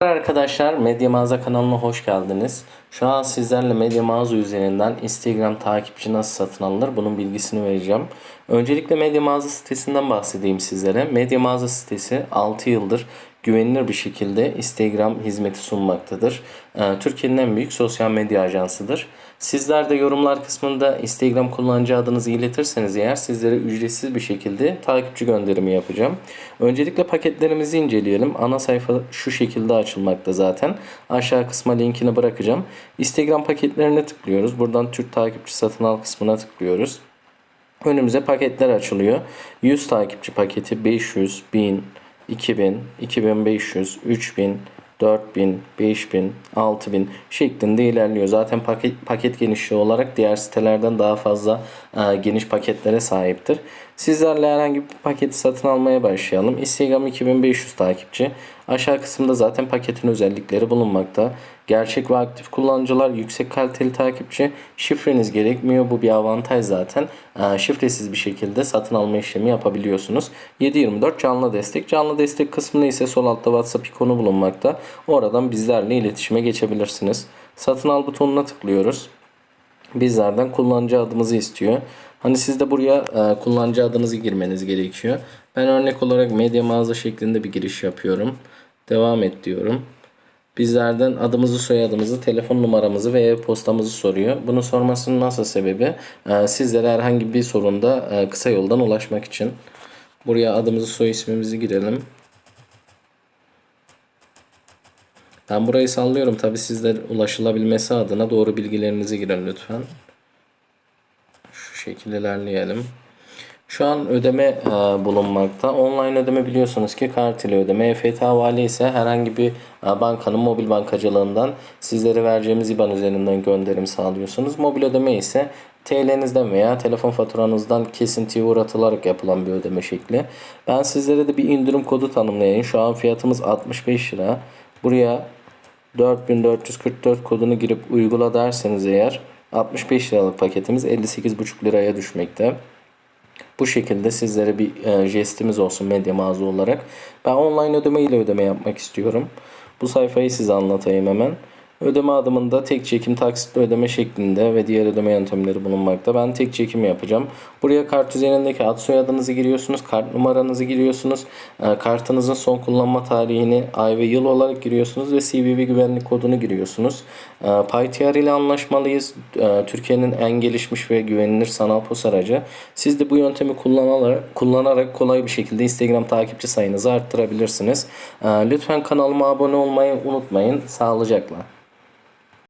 Arkadaşlar Medya Mağaza kanalına hoş geldiniz. Şu an sizlerle Medya Mağaza üzerinden Instagram takipçi nasıl satın alınır bunun bilgisini vereceğim. Öncelikle Medya Mağaza sitesinden bahsedeyim sizlere. Medya Mağaza sitesi 6 yıldır güvenilir bir şekilde Instagram hizmeti sunmaktadır. Ee, Türkiye'nin en büyük sosyal medya ajansıdır. Sizler de yorumlar kısmında Instagram kullanıcı adınızı iletirseniz eğer sizlere ücretsiz bir şekilde takipçi gönderimi yapacağım. Öncelikle paketlerimizi inceleyelim. Ana sayfa şu şekilde açılmakta zaten. Aşağı kısma linkini bırakacağım. Instagram paketlerine tıklıyoruz. Buradan Türk takipçi satın al kısmına tıklıyoruz. Önümüze paketler açılıyor. 100 takipçi paketi 500, 1000, 2000, 2500, 3000, 4000, 5000, 6000 şeklinde ilerliyor. Zaten paket, paket genişliği olarak diğer sitelerden daha fazla e, geniş paketlere sahiptir. Sizlerle herhangi bir paketi satın almaya başlayalım. Instagram 2500 takipçi. Aşağı kısımda zaten paketin özellikleri bulunmakta. Gerçek ve aktif kullanıcılar, yüksek kaliteli takipçi. Şifreniz gerekmiyor. Bu bir avantaj zaten. Ee, şifresiz bir şekilde satın alma işlemi yapabiliyorsunuz. 7/24 canlı destek. Canlı destek kısmında ise sol altta WhatsApp ikonu bulunmakta. Oradan bizlerle iletişime geçebilirsiniz. Satın al butonuna tıklıyoruz bizlerden kullanıcı adımızı istiyor. Hani siz de buraya e, kullanıcı adınızı girmeniz gerekiyor. Ben örnek olarak medya mağaza şeklinde bir giriş yapıyorum. Devam et diyorum. Bizlerden adımızı, soyadımızı, telefon numaramızı ve e-postamızı soruyor. Bunu sormasının nasıl sebebi? E, sizlere herhangi bir sorunda e, kısa yoldan ulaşmak için. Buraya adımızı, soy ismimizi girelim. Ben burayı sallıyorum. Tabi sizler ulaşılabilmesi adına doğru bilgilerinizi girin lütfen. Şu şekilde ilerleyelim. Şu an ödeme e, bulunmakta. Online ödeme biliyorsunuz ki kart ile ödeme. EFT havale ise herhangi bir e, bankanın mobil bankacılığından sizlere vereceğimiz IBAN üzerinden gönderim sağlıyorsunuz. Mobil ödeme ise TL'nizden veya telefon faturanızdan kesintiye uğratılarak yapılan bir ödeme şekli. Ben sizlere de bir indirim kodu tanımlayayım. Şu an fiyatımız 65 lira. Buraya 4444 kodunu girip uygula derseniz eğer 65 liralık paketimiz 58,5 liraya düşmekte. Bu şekilde sizlere bir e, jestimiz olsun medya mağaza olarak. Ben online ödeme ile ödeme yapmak istiyorum. Bu sayfayı size anlatayım hemen. Ödeme adımında tek çekim taksitli ödeme şeklinde ve diğer ödeme yöntemleri bulunmakta. Ben tek çekim yapacağım. Buraya kart üzerindeki ad soyadınızı giriyorsunuz. Kart numaranızı giriyorsunuz. E, kartınızın son kullanma tarihini ay ve yıl olarak giriyorsunuz ve CVV güvenlik kodunu giriyorsunuz. E, PyTR ile anlaşmalıyız. E, Türkiye'nin en gelişmiş ve güvenilir sanal pos aracı. Siz de bu yöntemi kullanarak, kullanarak kolay bir şekilde Instagram takipçi sayınızı arttırabilirsiniz. Lütfen kanalıma abone olmayı unutmayın. Sağlıcakla.